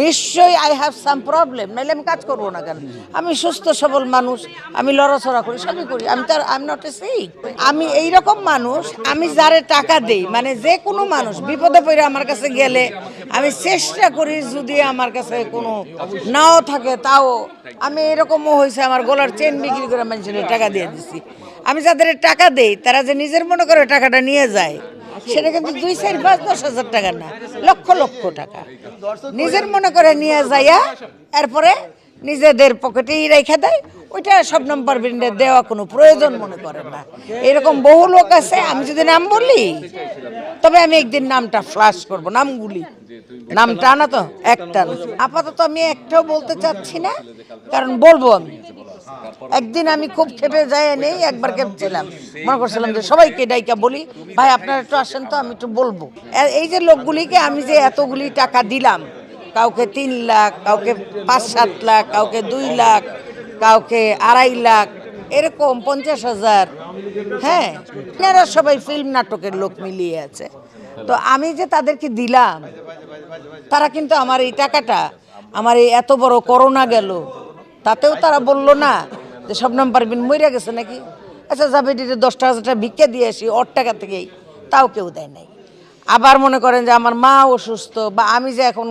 নিশ্চয়ই I have some problem নাইলে আমি কাজ করব না কেন? আমি সুস্থ, সবল মানুষ। আমি লড়াচড়া করি, সবই করি। আমি তার আই নট এ আমি এই রকম মানুষ, আমি যারে টাকা দেই মানে যে কোনো মানুষ, বিপদে পড়ে আমার কাছে গেলে আমি চেষ্টা করি যদি আমার কাছে কোনো নাও থাকে তাও। আমি এরকমও হয়েছে, আমার গলার চেন বিক্রি করে মানুষের টাকা দিয়ে দিছি। আমি যাদের টাকা দেই, তারা যে নিজের মনে করে টাকাটা নিয়ে যায়। সেটা কিন্তু দুই চার পাঁচ, দশ হাজার টাকা না, লক্ষ লক্ষ টাকা। নিজের মনে করে নিয়ে যাইয়া এরপরে নিজেদের পকেটেই রেখে দেয়। ওইটা সব নম্বর ব্রিন্ডে দেওয়া কোনো প্রয়োজন মনে করে না। এরকম বহু লোক আছে, আমি যদি নাম বলি, তবে আমি একদিন নামটা ফ্লাশ করব, নামগুলি। নামটা না তো একটা। আপাতত আমি একটাও বলতে চাচ্ছি না, কারণ বলব আমি। একদিন আমি খুব খেপে যাই নেই একবার খেপছিলাম। মনে করছিলাম যে সবাইকে ডাইকা বলি, ভাই, আপনারা একটু আসেন তো, আমি একটু বলব। এই যে লোকগুলিকে আমি যে এতগুলি টাকা দিলাম, কাউকে তিন লাখ, কাউকে পাঁচ সাত লাখ, কাউকে দুই লাখ, কাউকে আড়াই লাখ, এরকম পঞ্চাশ হাজার হ্যাঁ এনারা সবাই ফিল্ম নাটকের লোক মিলিয়ে আছে। তো আমি যে তাদেরকে দিলাম, তারা কিন্তু আমার এই টাকাটা, আমার এই এত বড় করোনা গেল তাতেও তারা বলল না যে শবনম পারবিন মইরা গেছে নাকি? আচ্ছা যাবে দিদি দশটা হাজার টাকা ভিক্ষা দিয়ে আসি, ওর টাকা থেকেই। তাও কেউ দেয় নাই। আবার মনে করেন যে আমার মা অসুস্থ বা আমি যে এখন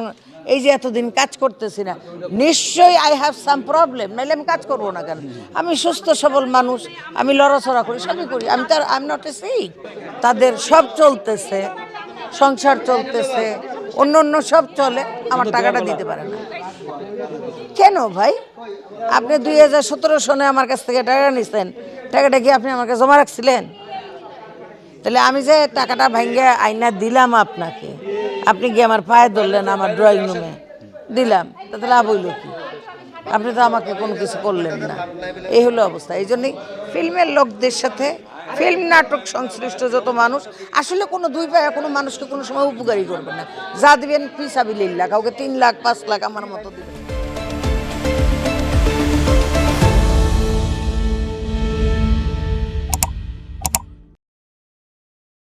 এই যে এতদিন কাজ করতেছি না, নিশ্চয়ই আই হ্যাভ সাম প্রবলেম নাইলে আমি কাজ করব না কেন? আমি সুস্থ, সবল মানুষ, আমি লড়াচড়া করি, সবই করি। আমি তার আই এম নট এ তাদের সব চলতেছে, সংসার চলতেছে। অন্য অন্য সব চলে আমার টাকাটা দিতে পারে না। কেন ভাই? আপনি দুই হাজার সতেরো সনে আমার কাছ থেকে টাকা নিছেন টাকাটা কি আপনি আমাকে জমা রাখছিলেন? তাহলে আমি যে টাকাটা ভাঙ্গে আইনা দিলাম আপনাকে আপনি কি আমার পায়ে ধরলেন আমার ড্রয়িং রুমে দিলাম তাতে লাভ হইল কি? আপনি তো আমাকে কোনো কিছু করলেন না। এই হলো অবস্থা। এই জন্যই ফিল্মের লোকদের সাথে ফিল্ম নাটক সংশ্লিষ্ট যত মানুষ, আসলে কোনো দুই পায়ে কোনো মানুষকে কোনো সময় উপকারী করবে না। যা দিবেন পিসাবিল্লা কাউকে তিন লাখ, পাঁচ লাখ আমার মতো দিবেন।